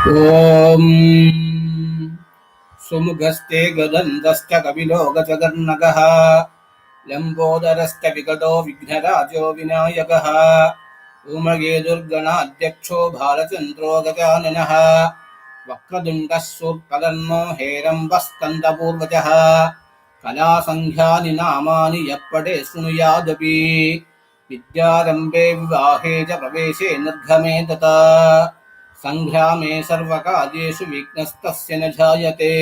ॐ सुमुखस्ते गदन्तश्च कपिलो गजगर्णकः लम्बोदरश्च विकटो विघ्नराजो विनायकः उमगे दुर्गणाध्यक्षो भालचन्द्रो गजाननः वक्रतुण्डः सूर्पकर्णो हेरम्बस्कन्दपूर्वजः कलासङ्ख्यानि नामानि यः पठे शृणुयादपि विद्यारम्भे विवाहे च प्रवेशे निर्गमे तथा సంఘ్రామే సర్వకార్యేషు విఘ్నస్తస్య నజాయతే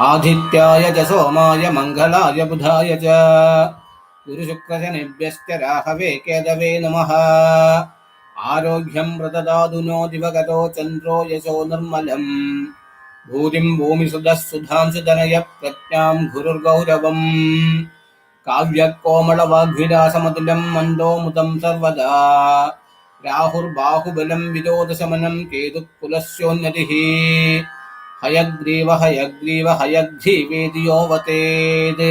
ఆదిత్యాయ చ సోమాయ మంగళాయ బుధాయ చ. గురుశుక్రశనిభ్యశ్చ రాహవే కేదవే నమ. ఆరోగ్యం ప్రదదాదునో దివగతో చంద్రో యశో నిర్మలం. భూతిం భూమి సుధః సుధాంశుధనయ ప్రజ్ఞాం గురుర్గౌరవం. काव्यकोमलवाग्विलासमतुलं मन्दोमुदं सर्वदा राहुर्बाहुबलं विदोदशमनं केतुः कुलस्योन्नतिः हयग्रीव हयग्रीव हयग्धीवेदियोऽवतेत्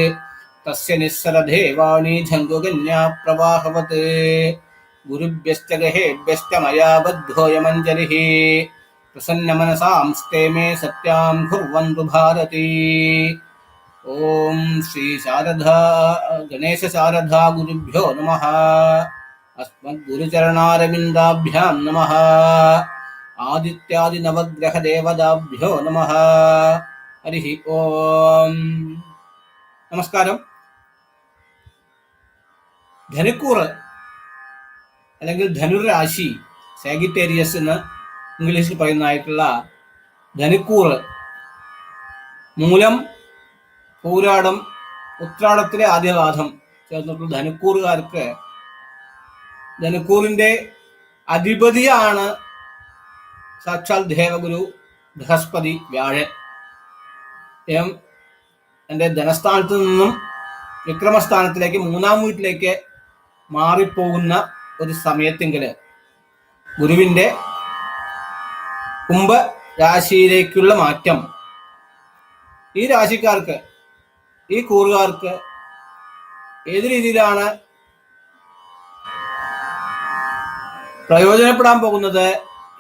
तस्य निःसरदेवाणी झङ्गुकन्या प्रवाहवत् गुरुभ्यश्च गृहेभ्यश्च मया बद्धोऽयमञ्जलिः प्रसन्नमनसांस्ते मे सत्यां कुर्वन्तु भारती ॐ श्री शारदा गणेश शारदा गुरुभ्यो नमः अस्मद्गुरुचरणारविन्दाभ्यां नमः ആദിത്യാദിനവഗ്രഹദേവതാഭ്യോ നമ ഹരി ഓം നമസ്കാരം ധനുക്കൂറ് അല്ലെങ്കിൽ ധനുരാശി സാഗിറ്റേരിയസ് എന്ന് ഇംഗ്ലീഷിൽ പറയുന്നതായിട്ടുള്ള ധനുക്കൂറ് മൂലം പൂരാടം ഉത്രാടത്തിലെ ആദ്യപാദം ചേർന്നിട്ടുള്ള ധനുക്കൂറുകാർക്ക് ധനുക്കൂറിന്റെ അധിപതിയാണ് സാക്ഷാൽ ദേവഗുരു ബൃഹസ്പതി വ്യാഴൻ. അദ്ദേഹം എന്റെ ധനസ്ഥാനത്ത് നിന്നും വിക്രമസ്ഥാനത്തിലേക്ക് മൂന്നാം വീട്ടിലേക്ക് മാറിപ്പോകുന്ന ഒരു സമയത്തെങ്കിൽ ഗുരുവിന്റെ കുംഭ രാശിയിലേക്കുള്ള മാറ്റം ഈ രാശിക്കാർക്ക് ഈ കൂറുകാർക്ക് ഏത് രീതിയിലാണ് പ്രയോജനപ്പെടാൻ പോകുന്നത്?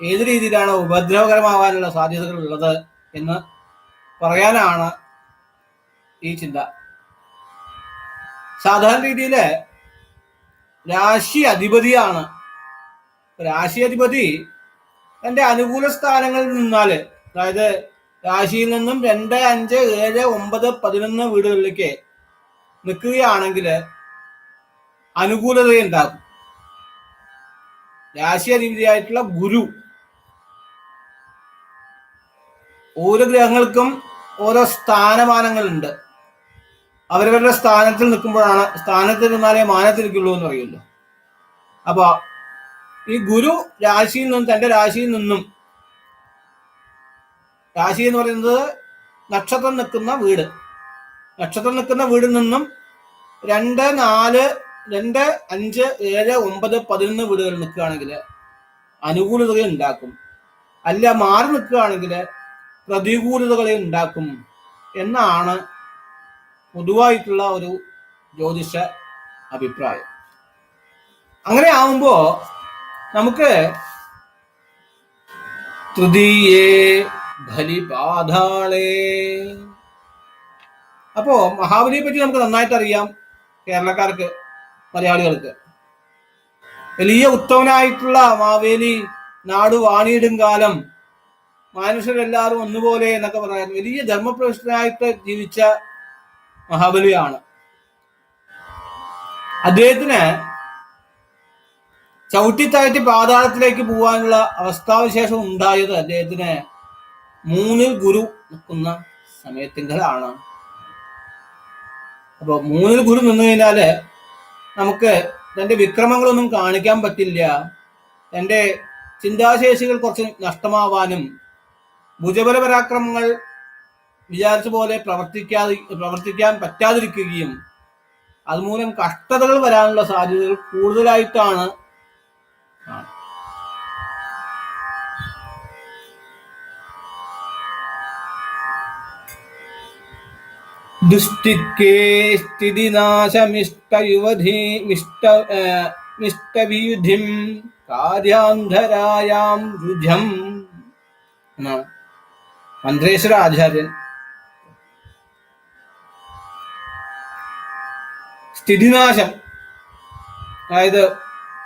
ഏത് രീതിയിലാണ് ഉപദ്രവകരമാവാനുള്ള സാധ്യതകൾ ഉള്ളത് എന്ന് പറയാനാണ് ഈ ചിന്ത. സാധാരണ രീതിയിൽ രാശി അധിപതിയാണ്. രാശി അധിപതി തന്റെ അനുകൂല സ്ഥാനങ്ങളിൽ നിന്നാൽ അതായത് രാശിയിൽ നിന്നും രണ്ട് അഞ്ച് ഏഴ് ഒമ്പത് പതിനൊന്ന് വീടുകളിലേക്ക് നിൽക്കുകയാണെങ്കിൽ അനുകൂലതയുണ്ടാകും. രാശി അധിപതിയായിട്ടുള്ള ഗുരു ഓരോ ഗ്രഹങ്ങൾക്കും ഓരോ സ്ഥാനമാനങ്ങളുണ്ട്. അവരവരുടെ സ്ഥാനത്തിൽ നിൽക്കുമ്പോഴാണ് സ്ഥാനത്തിൽ നിന്നാലേ മാനത്തിരിക്കുള്ളൂ എന്ന് പറയുമല്ലോ അപ്പോൾ ഈ ഗുരു രാശിയിൽ നിന്നും തന്റെ രാശിയിൽ നിന്നും രാശി എന്ന് പറയുന്നത് നക്ഷത്രം നിൽക്കുന്ന വീട്. നക്ഷത്രം നിൽക്കുന്ന വീടിൽ നിന്നും രണ്ട് നാല് രണ്ട് അഞ്ച് ഏഴ് ഒമ്പത് പതിനൊന്ന് വീടുകൾ നിൽക്കുകയാണെങ്കിൽ അനുകൂലതകൾ ഉണ്ടാക്കും. അല്ല മാറി നിൽക്കുകയാണെങ്കിൽ പ്രതികൂലതകളെ ഉണ്ടാക്കും എന്നാണ് പൊതുവായിട്ടുള്ള ഒരു ജ്യോതിഷ അഭിപ്രായം. അങ്ങനെ ആവുമ്പോ നമുക്ക് തൃതീയേ ബലിപാതാളേ അപ്പോ മഹാബലിയെ പറ്റി നമുക്ക് നന്നായിട്ട് അറിയാം കേരളക്കാർക്ക് മലയാളികൾക്ക്. വലിയ ഉത്തമനായിട്ടുള്ള മാവേലി നാട് വാണിയിടും കാലം മനുഷ്യരെല്ലാവരും ഒന്നുപോലെ എന്നൊക്കെ പറയാൻ വലിയ ധർമ്മപ്രശ്നായിട്ട് ജീവിച്ച മഹാബലിയാണ്. അദ്ദേഹത്തിന് ചവിട്ടിത്താഴ്ത്തി പാതാളത്തിലേക്ക് പോകാനുള്ള അവസ്ഥാവിശേഷം ഉണ്ടായത് അദ്ദേഹത്തിന് മൂന്നിൽ ഗുരു നിൽക്കുന്ന സമയത്തിങ്കലാണ് അപ്പൊ മൂന്നിൽ ഗുരു നിന്നു കഴിഞ്ഞാൽ നമുക്ക് തന്റെ വിക്രമങ്ങളൊന്നും കാണിക്കാൻ പറ്റില്ല. തന്റെ ചിന്താശേഷികൾ കുറച്ച് നഷ്ടമാവാനും ഭുജബല പരാക്രമങ്ങൾ വിചാരിച്ച പോലെ പ്രവർത്തിക്കാതെ പ്രവർത്തിക്കാൻ പറ്റാതിരിക്കുകയും അതുമൂലം കഷ്ടതകൾ വരാനുള്ള സാധ്യതകൾ കൂടുതലായിട്ടാണ് ദുഷ്ടിക്കേ സ്ഥിതിനാശമിഷ്ട യുവധി മിഷ്ട നിഷ്ടവിയുധിം കാര്യാന്ധരായാം രുജം എന്നാണ് മന്ത്രേശ്വര ആചാര്യൻ സ്ഥിതിനാശം അതായത്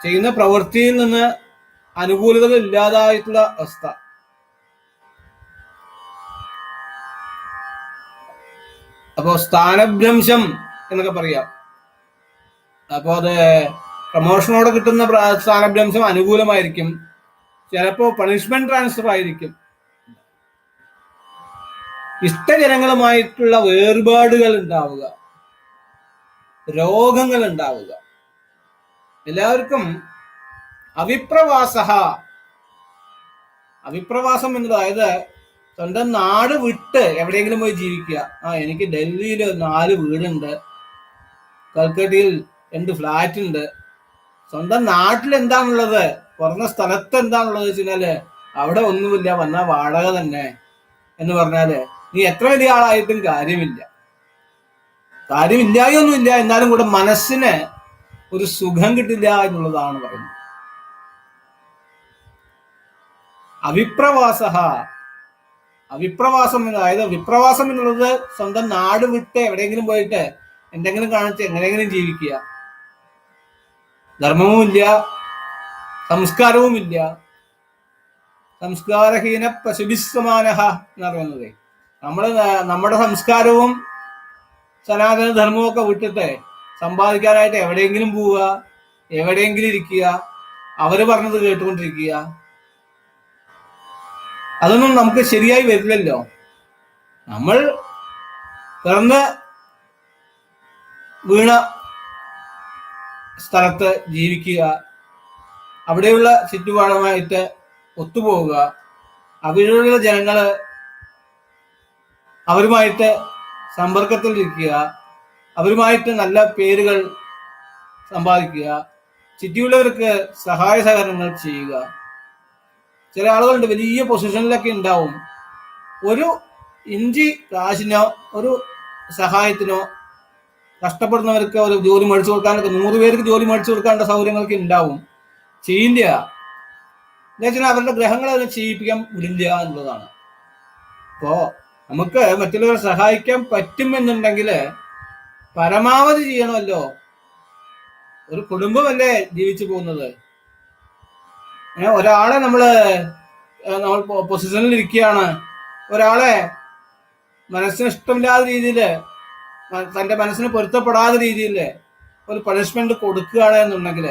ചെയ്യുന്ന പ്രവൃത്തിയിൽ നിന്ന് അനുകൂലതകൾ ഇല്ലാതായിട്ടുള്ള അവസ്ഥ. അപ്പോ സ്ഥാനഭ്രംശം എന്നൊക്കെ പറയാം. അപ്പോ അത് പ്രമോഷനോടെ കിട്ടുന്ന സ്ഥാനഭ്രംശം അനുകൂലമായിരിക്കും. ചിലപ്പോ പണിഷ്മെന്റ് ട്രാൻസ്ഫർ ആയിരിക്കും. ഇഷ്ടജനങ്ങളുമായിട്ടുള്ള വേർപാടുകൾ ഉണ്ടാവുക. രോഗങ്ങൾ ഉണ്ടാവുക. എല്ലാവർക്കും അവിപ്രവാസ അവിപ്രവാസം എന്നത് അതായത് സ്വന്തം നാട് വിട്ട് എവിടെയെങ്കിലും പോയി ജീവിക്കുക. ആ എനിക്ക് ഡൽഹിയിൽ നാല് വീടുണ്ട്. കൽക്കട്ടയിൽ രണ്ട് ഫ്ലാറ്റ് ഉണ്ട്. സ്വന്തം നാട്ടിൽ എന്താണുള്ളത്? കുറഞ്ഞ സ്ഥലത്ത് എന്താണുള്ളത് വെച്ച് കഴിഞ്ഞാൽ അവിടെ ഒന്നുമില്ല. വന്ന വാടക തന്നെ എന്ന് പറഞ്ഞാൽ നീ എത്ര വലിയ ആളായിട്ടും കാര്യമില്ല. കാര്യമില്ലായൊന്നുമില്ല. എന്നാലും കൂടെ മനസ്സിന് ഒരു സുഖം കിട്ടില്ല എന്നുള്ളതാണ് പറയുന്നത്. അവിപ്രവാസ അവിപ്രവാസം എന്ന് അതായത് വിപ്രവാസം എന്നുള്ളത് സ്വന്തം നാട് വിട്ട് എവിടെയെങ്കിലും പോയിട്ട് എന്തെങ്കിലും കാണിച്ച് എങ്ങനെയെങ്കിലും ജീവിക്കുക. ധർമ്മവുമില്ല സംസ്കാരവുമില്ല. സംസ്കാരഹീന പശുഭിസ്സമാനഹ എന്ന് പറയുന്നത്. നമ്മൾ നമ്മുടെ സംസ്കാരവും സനാതന ധർമ്മവും ഒക്കെ വിട്ടിട്ട് സമ്പാദിക്കാനായിട്ട് എവിടെയെങ്കിലും പോവുക എവിടെയെങ്കിലും ഇരിക്കുക അവർ പറഞ്ഞത് കേട്ടുകൊണ്ടിരിക്കുക. അതൊന്നും നമുക്ക് ശരിയായി വരില്ലല്ലോ. നമ്മൾ പിറന്ന് വീണ സ്ഥലത്ത് ജീവിക്കുക അവിടെയുള്ള ചുറ്റുപാടുമായിട്ട് ഒത്തുപോവുക അവിടെയുള്ള ജനങ്ങൾ അവരുമായിട്ട് സമ്പർക്കത്തിലിരിക്കുക അവരുമായിട്ട് നല്ല പേരുകൾ സമ്പാദിക്കുക ചുറ്റിയുള്ളവർക്ക് സഹായ സഹകരണങ്ങൾ ചെയ്യുക ചില ആളുകളുണ്ട് വലിയ പൊസിഷനിലൊക്കെ ഉണ്ടാവും. ഒരു ഇഞ്ചി കാശിനോ ഒരു സഹായത്തിനോ കഷ്ടപ്പെടുന്നവർക്ക് ഒരു ജോലി മേടിച്ചു കൊടുക്കാനൊക്കെ നൂറ് പേർക്ക് ജോലി മേടിച്ചു കൊടുക്കാനുള്ള സൗകര്യങ്ങളൊക്കെ ഉണ്ടാവും. ചെയ്യില്ല എന്താ വെച്ചാൽ അവരുടെ ഗ്രഹങ്ങളെ അവരെ ചെയ്യിപ്പിക്കാൻ വിടില്ല എന്നുള്ളതാണ്. അപ്പോ നമുക്ക് മറ്റുള്ളവരെ സഹായിക്കാൻ പറ്റുമെന്നുണ്ടെങ്കിൽ പരമാവധി ചെയ്യണമല്ലോ. ഒരു കുടുംബമല്ലേ ജീവിച്ചു പോകുന്നത്? ഒരാളെ നമ്മൾ നമ്മൾ പൊസിഷനിൽ ഇരിക്കുകയാണ്. ഒരാളെ മനസ്സിന് ഇഷ്ടമില്ലാത്ത രീതിയിൽ തന്റെ മനസ്സിന് പൊരുത്തപ്പെടാത്ത രീതിയിൽ ഒരു പണിഷ്മെന്റ് കൊടുക്കുകയാണ് എന്നുണ്ടെങ്കിൽ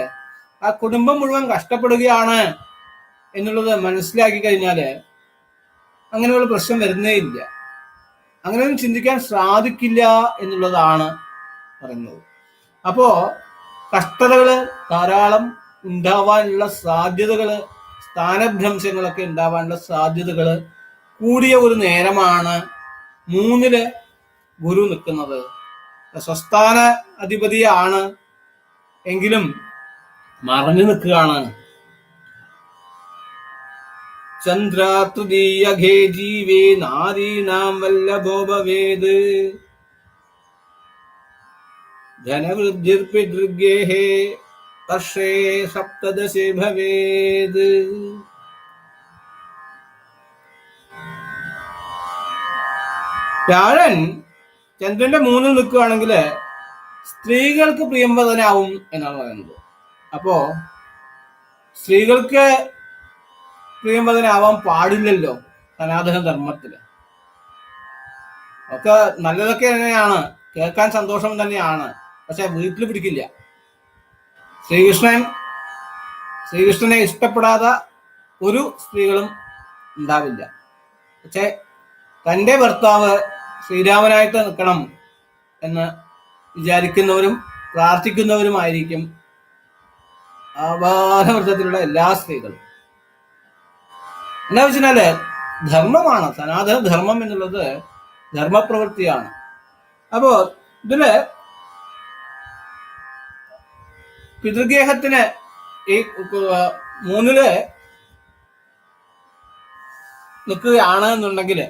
ആ കുടുംബം മുഴുവൻ കഷ്ടപ്പെടുകയാണ് എന്നുള്ളത് മനസ്സിലാക്കി കഴിഞ്ഞാൽ അങ്ങനെയുള്ള പ്രശ്നം വരുന്നേ ഇല്ല. അങ്ങനെയൊന്നും ചിന്തിക്കാൻ സാധിക്കില്ല എന്നുള്ളതാണ് പറയുന്നത്. അപ്പോ കഷ്ടതകൾ ധാരാളം ഉണ്ടാവാനുള്ള സാധ്യതകൾ സ്ഥാനഭ്രംശങ്ങളൊക്കെ ഉണ്ടാവാനുള്ള സാധ്യതകൾ കൂടിയ ഒരു നേരമാണ് മൂന്നിൽ ഗുരു നിൽക്കുന്നത്. സ്വസ്ഥാന അധിപതിയാണ് എങ്കിലും മറഞ്ഞു നിൽക്കുകയാണ്. ചന്ദ്രാതുദീയഘേ ജീവേ നാരീണാം വല്ലഭോ ഭവേത്. വർഷേ സപ്തദശി ഭവേത് വ്യാഴൻ ചന്ദ്രന്റെ മൂന്നിൽ നിൽക്കുകയാണെങ്കിൽ സ്ത്രീകൾക്ക് പ്രിയംവദനാവും എന്നാണ് പറയുന്നത്. അപ്പോ സ്ത്രീകൾക്ക് പ്രിയംവദനാവാൻ പാടില്ലല്ലോ സനാതന ധർമ്മത്തിൽ. ഒക്കെ നല്ലതൊക്കെ തന്നെയാണ്. കേൾക്കാൻ സന്തോഷം തന്നെയാണ്. പക്ഷെ വീട്ടിൽ പിടിക്കില്ല. ശ്രീകൃഷ്ണൻ ശ്രീകൃഷ്ണനെ ഇഷ്ടപ്പെടാത്ത ഒരു സ്ത്രീകളും ഉണ്ടാവില്ല. പക്ഷെ തന്റെ ഭർത്താവ് ശ്രീരാമനായിട്ട് നിൽക്കണം എന്ന് വിചാരിക്കുന്നവരും പ്രാർത്ഥിക്കുന്നവരുമായിരിക്കും ആവാനവൃത്തത്തിലുള്ള എല്ലാ സ്ത്രീകളും. എന്താ വെച്ചാൽ ധർമ്മമാണ് സനാതന ധർമ്മം എന്നുള്ളത് ധർമ്മപ്രവൃത്തിയാണ്. അപ്പോ ഇതിൽ പിതൃഗേഹത്തിന് ഈ മൂന്നിൽ നിൽക്കുകയാണ് എന്നുണ്ടെങ്കിൽ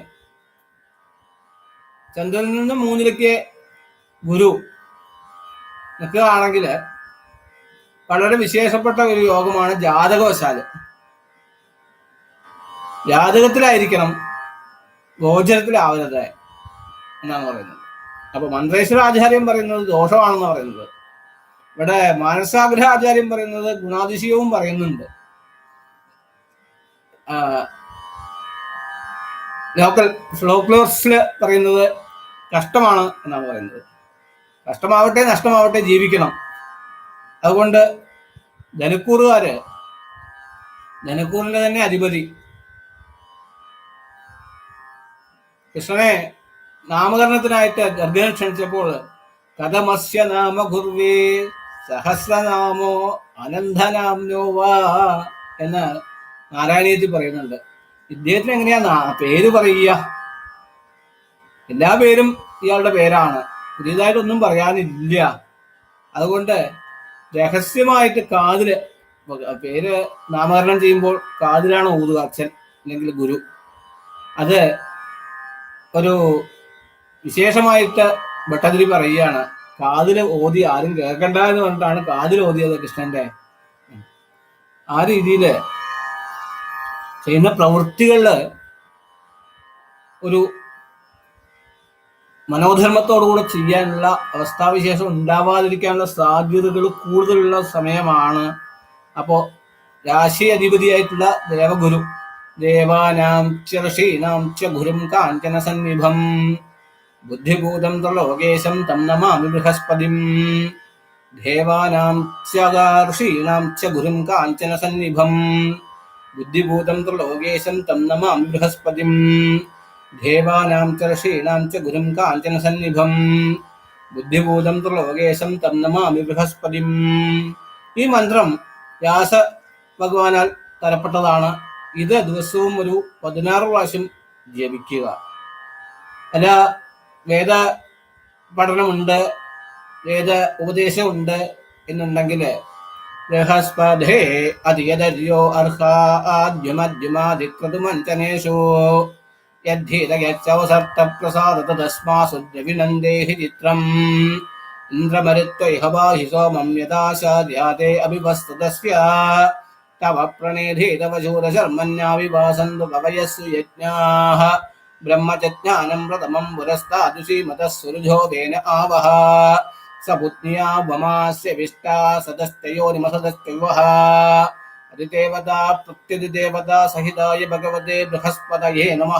ചന്ദ്രനിൽ നിന്ന് മൂന്നിലേക്ക് ഗുരു നിൽക്കുകയാണെങ്കിൽ വളരെ വിശേഷപ്പെട്ട ഒരു യോഗമാണ് ജാതകവശാൽ. ജാതകത്തിലായിരിക്കണം ഗോചരത്തിലാവരുത് എന്നാണ് പറയുന്നത്. അപ്പൊ മന്ത്രേശ്വര ആചാര്യം പറയുന്നത് ദോഷമാണെന്ന് പറയുന്നത്. ഇവിടെ മാനസാഗ്രഹ ആചാര്യം പറയുന്നത് ഗുണാതിശയവും പറയുന്നുണ്ട്. ലോക്കൽ ഫ്ലോക്ലോസിൽ പറയുന്നത് കഷ്ടമാണ് എന്നാണ് പറയുന്നത്. കഷ്ടമാവട്ടെ നഷ്ടമാവട്ടെ ജീവിക്കണം. അതുകൊണ്ട് ധനക്കൂറുകാര് ധനക്കൂറിന്റെ തന്നെ അധിപതി. കൃഷ്ണനെ നാമകരണത്തിനായിട്ട് ഗർഗനെ ക്ഷണിച്ചപ്പോൾ കഥമസ്യ നാമ ഗുർവേ സഹസ്രനാമോ അനന്തനാമനോ വാ എന്ന് നാരായണീയത്തിൽ പറയുന്നുണ്ട്. ഇദ്ദേഹത്തിന് എങ്ങനെയാ പേര് പറയുക. എല്ലാ പേരും ഇയാളുടെ പേരാണ്. പുതിയതായിട്ടൊന്നും പറയാനില്ല. അതുകൊണ്ട് രഹസ്യമായിട്ട് കാതിൽ പേര് നാമകരണം ചെയ്യുമ്പോൾ കാതിലാണ് ഊതുക അച്ഛൻ അല്ലെങ്കിൽ ഗുരു. അത് ഒരു വിശേഷമായിട്ട് ഭട്ടതിരി പറയുകയാണ്. കാതിൽ ഓതി ആരും കേൾക്കണ്ട എന്ന് പറഞ്ഞിട്ടാണ് കാതിൽ ഓതിയത് കൃഷ്ണന്റെ. ആ രീതിയിൽ ചെയ്യുന്ന പ്രവൃത്തികളിൽ ഒരു മനോധർമ്മത്തോടുകൂടെ ചെയ്യാനുള്ള അവസ്ഥാവിശേഷം ഉണ്ടാവാതിരിക്കാനുള്ള സാധ്യതകൾ കൂടുതലുള്ള സമയമാണ്. അപ്പോ രാശി അധിപതിയായിട്ടുള്ള ദേവഗുരു ദേവാനാം ച ചുരും കാഞ്ചന സന്നിഭം. ബുദ്ധിഭൂതം ത്രിലോകേശം തം നമാമി ബൃഹസ്പതിം. ദേവാനാം ച ഗുരും കാഞ്ചന സന്നിഭം. ബുദ്ധിഭൂതം ത്രിലോകേശം തം നമാമി ബൃഹസ്പതിം. ദേവാനാം ച ഋഷീണാം ച ഗുരും കാഞ്ചന സന്നിഭം. ബുദ്ധിഭൂതം ത്രിലോകേശം തം നമാമി ബൃഹസ്പതിം. ഈ മന്ത്രം വ്യാസ ഭഗവാനാൽ തരപ്പെട്ടതാണ്. ഇത് ദിവസവും ഒരു പതിനാറ് പ്രാവശ്യം ജപിക്കുക. അല്ല വേദ പഠനമുണ്ട് വേദ ഉപദേശമുണ്ട് എന്നുണ്ടെങ്കിൽ ബൃഹസ്പതേ അധിയതര്യോ അർഹാദ്യമദ്യമാതിക്രതുമഞ്ചനേഷു യദ്ധീതയച്ചവസർത്തപ്രസാദത തസ്മാസുദ്രവിനന്ദേഹി ചിത്രം ഇന്ദ്രമരുത്വൈഹ ബാഹി സോമം യഥാശാദ്യാതേ അഭിവസ്തുതസ്യ തവ പ്രണേധേ തവ ശൂരശർമ്മന്യാവിവാസന്തു കവയസ്സു യജ്ഞാഃ ബ്രഹ്മജ്ഞാനം പ്രഥമം പുരസ്താദു ശ്രീമതസ്സുരുജോവേന ആവഹ. സപുത്ന്യാ വമാസ്യ വിഷ്ടാ സദസ്തയോനിമസദസ്തൈവഹ അതിദേവതാ പ്രത്യതിദേവതാ സഹിതായ ഭഗവതേ ബൃഹസ്പതയേ നമ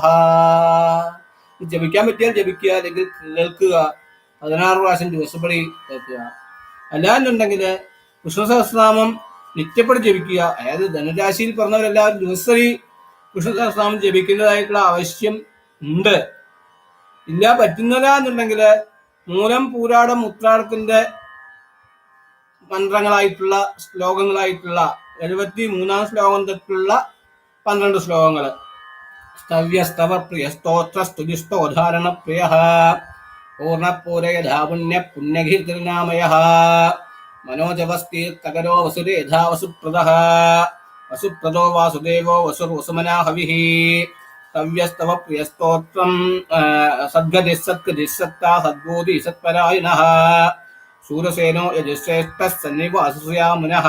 ജപിക്കാൻ പറ്റിയാൽ ജപിക്കുക അല്ലെങ്കിൽ കേൾക്കുക. പതിനാറ് പ്രാവശ്യം ദിവസപ്പടി കേൾക്കുക. അല്ലാന്നുണ്ടെങ്കിൽ വിഷ്ണു സഹസ്രനാമം നിത്യപ്പടി ജപിക്കുക. അതായത് ധനുരാശിയിൽ പറഞ്ഞവരെല്ലാവരും ദിവസരി വിഷ്ണു സഹസ്രനാമം ജപിക്കേണ്ടതായിട്ടുള്ള ആവശ്യം ഉണ്ട്. ഇല്ല പറ്റുന്നില്ല എന്നുണ്ടെങ്കിൽ മൂലം പൂരാടം ഉത്രാടത്തിന്റെ മന്ത്രങ്ങളായിട്ടുള്ള ശ്ലോകങ്ങളായിട്ടുള്ള എഴുപത്തി മൂന്നാം ശ്ലോകം തൊട്ടുള്ള പന്ത്രണ്ട് ശ്ലോകങ്ങൾ സ്തവ്യസ്തവ പ്രിയ സ്തോത്ര സ്തുതി സ്തോധാരണ പ്രിയ പൂർണപൂരയഥാ പുണ്യ പുണ്യകീർത്തിനാമയ മനോജവസ്തീർത്തകരോ വസുരേധാ വസുപ്രദ. വസുപ്രദോ വാസുദേവോ വസുർ ഹവിഃ സവ്യസ്തവ പ്രിയസ്തോത്രം സദ്ഗതി സത്കതി സത്താ സദ്ബോധി സത്പരായണഃ ശൂരസേനോ യജശ്രേഷ്ഠ സന്നിവാസുയാ മുനഃ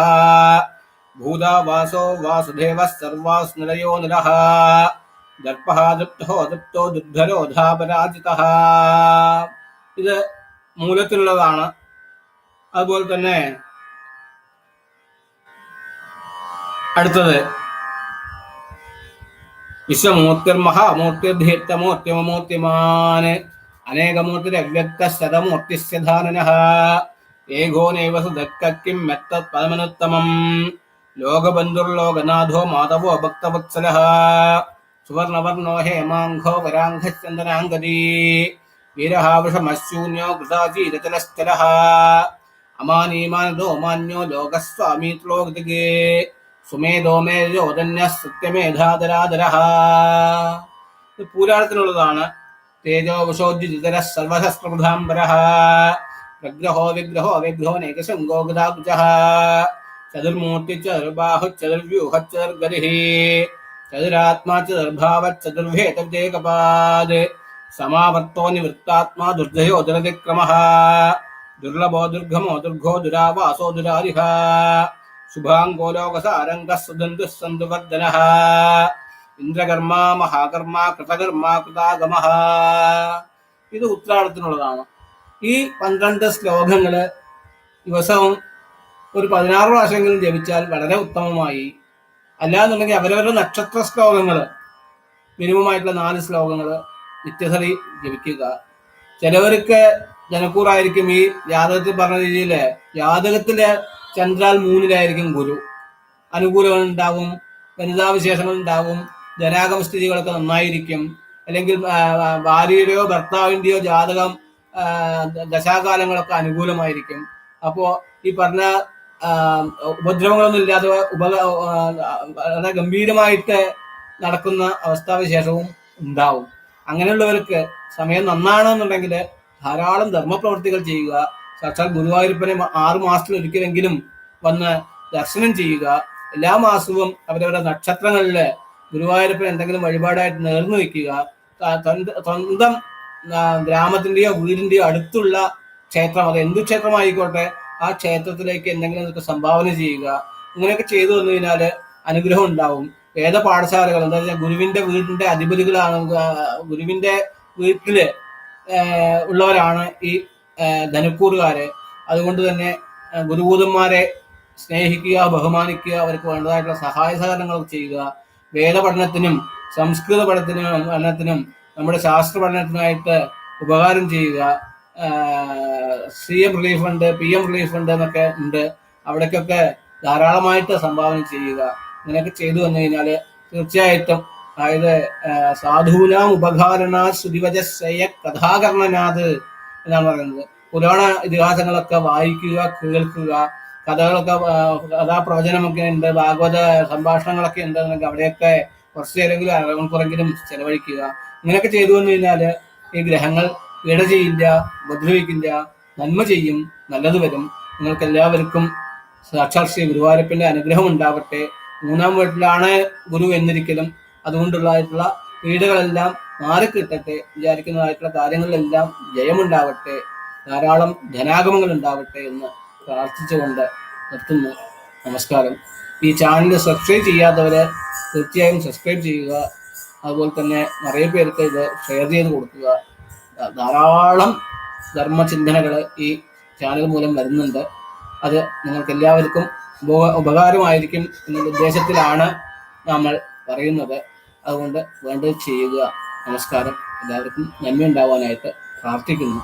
ഭൂതാ വാസോ വാസുദേവ സർവാസ്നിലയോ നിരഃ ദർപ്പഃ ദൃപ്തോ ദൃപ്തോ ദുർധരോ ധാപരാജിതഃ ഇത് മൂലത്തിലുള്ളതാണ് അതുപോലെ തന്നെ അടുത്തത് विश्वमूर्तिर्महामूर्तिर्धीर्तमूर्तिममूर्तिमान् अनेकमूर्तिरव्यक्तशतमूर्तिस्य धारणः एघो नैव सुदक्क किं यत्तत्पदमनुत्तमम् लोकबन्धुर्लोकनाथो माधवो भक्तवत्सलः। सुवर्णवर्णो हेमाङ्घो वराङ्घश्चन्दनाङ्गदी वीरहावृषमशून्यो कृताचीरतलश्चलः अमानीमानदो मान्यो लोकस्वामी त्लोकदिगे സുമേധോ മേധോധന്യ സത്യമേധാതരാധരഃ ഇത് പൂരാടത്തിനുള്ളതാണ് തേജോ വിശോദ്യുതര സർവശസ്ത്രബുധാംബരഃ പ്രഗ്രഹോ വിഗ്രഹോ വിഗ്രഹോ നൈകശങ്കോ ഗതാകുജഃ ചതുർമൂർത്തി ചതുർബാഹു ചതുർവ്യൂഹ ചതുർഗതിഃ ചതുരാത്മാ ചതുർഭാവ ചതുർഭേതേകപാദ് സമാവർത്തോ നിവൃത്താത്മാ ദുർജയോ ദുരതിക്രമഃ ദുർലഭോ ദുർഗമോ ദുർഗോ ദുരാവാസോ ദുരാരിഹ ശുഭാംഗോ ലോകസാരംഗ സുദന്തു സന്തുവർദ്ധന. ഇന്ദ്രകർമ്മ മഹാകർമ്മ കൃതകർമ്മ കൃതാഗമ. ഇത് ഉത്രാടത്തിനുള്ളതാണ്. ഈ പന്ത്രണ്ട് ശ്ലോകങ്ങൾ ദിവസവും ഒരു പതിനാറ് പ്രാവശ്യമെങ്കിലും ജപിച്ചാൽ വളരെ ഉത്തമമായി. അല്ലാന്നുണ്ടെങ്കിൽ അവരവരുടെ നക്ഷത്ര ശ്ലോകങ്ങൾ മിനിമം ആയിട്ടുള്ള നാല് ശ്ലോകങ്ങൾ നിത്യസറി ജപിക്കുക. ചിലവർക്ക് ജനക്കൂറായിരിക്കും ഈ ജാതകത്തിൽ പറഞ്ഞ രീതിയിൽ ജാതകത്തിലെ ചന്ദ്രാൽ മൂന്നിലായിരിക്കും ഗുരു. അനുകൂലങ്ങൾ ഉണ്ടാവും വനിതാവിശേഷങ്ങൾ ഉണ്ടാവും ധനാഗമ സ്ഥിതികളൊക്കെ നന്നായിരിക്കും. അല്ലെങ്കിൽ ഭാര്യയുടെയോ ഭർത്താവിന്റെയോ ജാതകം ദശാകാലങ്ങളൊക്കെ അനുകൂലമായിരിക്കും. അപ്പോ ഈ പറഞ്ഞ ഉപദ്രവങ്ങളൊന്നും ഇല്ലാതെ ഉപ വളരെ ഗംഭീരമായിട്ട് നടക്കുന്ന അവസ്ഥാവിശേഷവും ഉണ്ടാവും. അങ്ങനെയുള്ളവർക്ക് സമയം നന്നാണെന്നുണ്ടെങ്കിൽ ധാരാളം ധർമ്മപ്രവർത്തികൾ ചെയ്യുക സാക്ഷാൽ ഗുരുവായൂരപ്പനെ ആറു ഒരിക്കലെങ്കിലും വന്ന് ദർശനം ചെയ്യുക. എല്ലാ മാസവും അവരവരുടെ നക്ഷത്രങ്ങളിൽ ഗുരുവായൂരപ്പൻ എന്തെങ്കിലും വഴിപാടായിട്ട് നേർന്നു വെക്കുക സ്വന്തം ഗ്രാമത്തിന്റെയോ വീടിന്റെയോ അടുത്തുള്ള ക്ഷേത്രം അത് എന്ത് ക്ഷേത്രമായിക്കോട്ടെ ആ ക്ഷേത്രത്തിലേക്ക് എന്തെങ്കിലും സംഭാവന ചെയ്യുക. ഇങ്ങനെയൊക്കെ ചെയ്തു വന്നു കഴിഞ്ഞാൽ അനുഗ്രഹം ഉണ്ടാവും. വേദ പാഠശാലകൾ എന്താ വെച്ചാൽ ഗുരുവിന്റെ വീടിന്റെ അധിപതികളാണ് ഗുരുവിന്റെ വീട്ടിൽ ഉള്ളവരാണ് ഈ ധനുക്കൂറുകാര്. അതുകൊണ്ട് തന്നെ ഗുരുഭൂതന്മാരെ സ്നേഹിക്കുക ബഹുമാനിക്കുക അവർക്ക് വേണ്ടതായിട്ടുള്ള സഹായ സഹകരണങ്ങൾ ചെയ്യുക. വേദപഠനത്തിനും സംസ്കൃത പഠനത്തിനും പഠനത്തിനും നമ്മുടെ ശാസ്ത്ര പഠനത്തിനായിട്ട് ഉപകാരം ചെയ്യുക. C M relief fund P M relief fund എന്നൊക്കെ ഉണ്ട്. അവിടേക്കൊക്കെ ധാരാളമായിട്ട് സംഭാവന ചെയ്യുക. ഇങ്ങനെയൊക്കെ ചെയ്തു വന്നു കഴിഞ്ഞാൽ തീർച്ചയായിട്ടും അതായത് സാധൂനാം ഉപകാരണ ശ്രേയ കഥാകരണനാഥ് എന്നാണ് പറയുന്നത്. പുരാണ ഇതിഹാസങ്ങളൊക്കെ വായിക്കുക കേൾക്കുക കഥകളൊക്കെ കഥാപ്രവചനമൊക്കെ ഉണ്ട് ഭാഗവത സംഭാഷണങ്ങളൊക്കെ ഉണ്ട് എന്നൊക്കെ അവിടെയൊക്കെ കുറച്ച് നേരമെങ്കിലും അരമണിക്കൂറെങ്കിലും ചെലവഴിക്കുക. ഇങ്ങനെയൊക്കെ ചെയ്തു വന്നു കഴിഞ്ഞാൽ ഈ ഗ്രഹങ്ങൾ ഇട ചെയ്യില്ല ഉപദ്രവിക്കില്ല നന്മ ചെയ്യും നല്ലത് വരും. നിങ്ങൾക്ക് എല്ലാവർക്കും സാക്ഷാൽ ശ്രീ അനുഗ്രഹം ഉണ്ടാവട്ടെ. മൂന്നാം വീട്ടിലാണ് ഗുരു എന്നിരിക്കലും. അതുകൊണ്ടുള്ളതായിട്ടുള്ള പീഡകളെല്ലാം മാറിക്കിട്ടട്ടെ വിചാരിക്കുന്നതായിട്ടുള്ള കാര്യങ്ങളിലെല്ലാം ജയമുണ്ടാവട്ടെ ധാരാളം ധനാഗമങ്ങൾ ഉണ്ടാവട്ടെ എന്ന് പ്രാർത്ഥിച്ചുകൊണ്ട് നിർത്തുന്നു. നമസ്കാരം. ഈ ചാനൽ സബ്സ്ക്രൈബ് ചെയ്യാത്തവരെ തീർച്ചയായും സബ്സ്ക്രൈബ് ചെയ്യുക. അതുപോലെ തന്നെ നിറയെ പേർക്ക് ഇത് ഷെയർ ചെയ്ത് കൊടുക്കുക. ധാരാളം ധർമ്മചിന്തനകൾ ഈ ചാനൽ മൂലം വരുന്നുണ്ട്. അത് നിങ്ങൾക്ക് എല്ലാവർക്കും ഉപ- ഉപകാരമായിരിക്കും എന്നുള്ള ഉദ്ദേശത്തിലാണ് നമ്മൾ പറയുന്നത്. അതുകൊണ്ട് വേണ്ടത് ചെയ്യുക. നമസ്കാരം. എല്ലാവർക്കും നന്മയുണ്ടാവാനായിട്ട് പ്രാർത്ഥിക്കുന്നു.